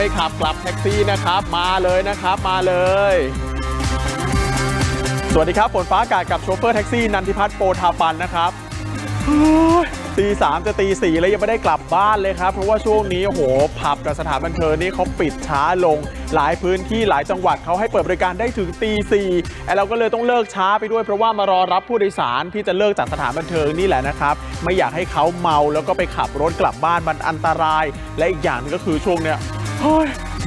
ไม่ขับกลับแท็กซี่นะครับ มาเลยนะครับมาเลย สวัสดีครับฝนฟ้าอากาศกับโชเฟอร์แท็กซี่นันทิพัฒน์โปธาปันนะครับตีสามจะตีสี่แล้วยังไม่ได้กลับบ้านเลยครับ เพราะว่าช่วงนี้โหผับกับสถานบันเทิงนี่เขาปิดช้าลง หลายพื้นที่หลายจังหวัดเขาให้เปิดบริการได้ถึงตีสี่ไอเราก็เลยต้องเลิกช้าไปด้วยเพราะว่ามารอรับผู้โดยสารที่จะเลิกจากสถานบันเทิงนี่แหละนะครับ ไม่อยากให้เขาเมาแล้วก็ไปขับรถกลับบ้านมันอันตราย และอีกอย่างนึงก็คือช่วงเนี้ย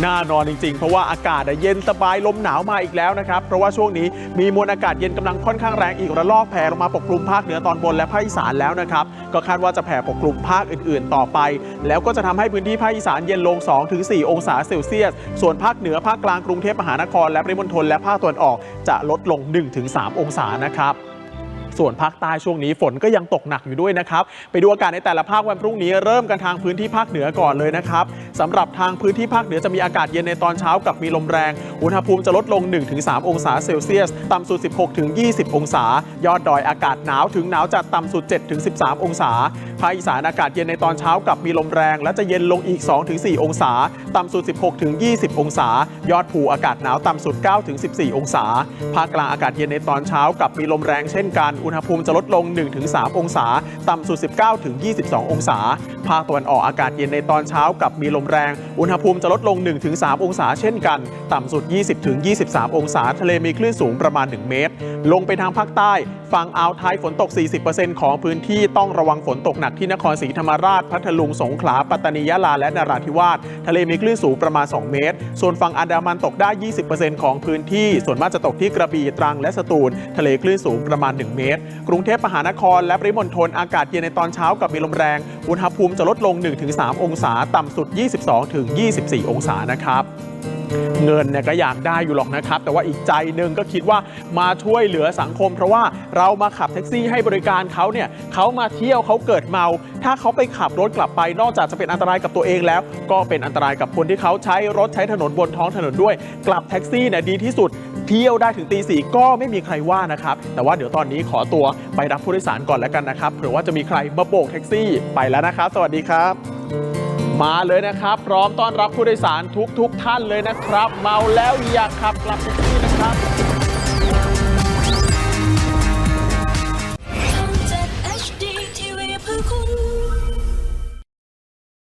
น่านอนจริงๆ เพราะว่าอากาศเย็นสบายลมหนาวมาอีกแล้วนะครับ เพราะว่าช่วงนี้มีมวลอากาศเย็นกำลังค่อนข้างแรงอีกระลอกแผ่ลงมาปกคลุมภาคเหนือตอนบนและภาคอีสานแล้วนะครับ ก็คาดว่าจะแผ่ปกคลุมภาคอื่นๆ ต่อไป แล้วก็จะทำให้พื้นที่ภาคอีสานเย็นลง 2-4 องศาเซลเซียส ส่วนภาคเหนือภาคกลางกรุงเทพมหานครและปริมณฑลและภาคตะวันออกจะลดลง 1-3 องศานะครับ ส่วนภาคใต้ช่วงนี้ฝนก็ยังตกหนักอยู่ด้วยนะครับ ไปดูอากาศในแต่ละภาควันพรุ่งนี้เริ่มกันทางพื้นที่ภาคเหนือก่อนเลยนะครับสำหรับทางพื้นที่ภาคเหนือจะมีอากาศเย็นในตอนเช้ากับมีลมแรง อุณหภูมิจะลดลง 1-3 องศาเซลเซียส ต่ำสุด 16-20 องศา ยอดดอยอากาศหนาวถึงหนาวจัดต่ำสุด 7-13 องศา ภาคอีสานอากาศเย็นในตอนเช้ากับมีลมแรง และจะเย็นลงอีก 2-4 องศา ต่ำสุด 16-20 องศา ยอดภูอากาศหนาวต่ำสุด 9-14 องศา ภาคกลางอากาศเย็นในตอนเช้ากับมีลมแรงเช่นกันอุณหภูมิจะลดลง 1-3 องศา ต่ำสุด 19-22 องศา ภาคตะวันออกอากาศเย็นในตอนเช้ากับมีลมแรง อุณหภูมิจะลดลง 1-3 องศาเช่นกัน ต่ำสุด 20-23 องศา ทะเลมีคลื่นสูงประมาณ 1 เมตร ลงไปทางภาคใต้ ฝั่งอ่าวไทยฝนตก 40%ของพื้นที่ต้องระวังฝนตกหนักที่นครศรีธรรมราช พัทลุง สงขลา ปัตตานี ยะลา และนราธิวาส ทะเลมีคลื่นสูงประมาณ 2 เมตร ส่วนฝั่งอันดามันตกได้ 20%ของพื้นที่ ส่วนมากจะตกที่กระบี่ ตรัง และสตูล ทะเลคลื่นสูงประมาณ 1 เมตรกรุงเทพมหานคร และปริมณฑลอากาศเย็นในตอนเช้ากับมีลมแรง อุณหภูมิจะลดลง 1-3 องศา ต่ำสุด 22-24 องศานะครับเงินเนี่ยก็อยากได้อยู่หรอกนะครับ แต่ว่าอีกใจหนึ่งก็คิดว่ามาช่วยเหลือสังคม เพราะว่าเรามาขับแท็กซี่ให้บริการเขาเนี่ยเขามาเที่ยวเขาเกิดเมา ถ้าเขาไปขับรถกลับไปนอกจากจะเป็นอันตรายกับตัวเองแล้ว ก็เป็นอันตรายกับคนที่เขาใช้รถใช้ถนนบนท้องถนนด้วย กลับแท็กซี่เนี่ยดีที่สุด เที่ยวได้ถึงตีสี่ก็ไม่มีใครว่านะครับ แต่ว่าเดี๋ยวตอนนี้ขอตัวไปรับผู้โดยสารก่อนแล้วกันนะครับเผื่อว่าจะมีใครมาโบกแท็กซี่ไปแล้วนะครับ สวัสดีครับมาเลยนะครับ พร้อมต้อนรับผู้โดยสารทุกๆทท่านเลยนะครับ เมาแล้วอยากขับกลับแท็กซี่นะครับ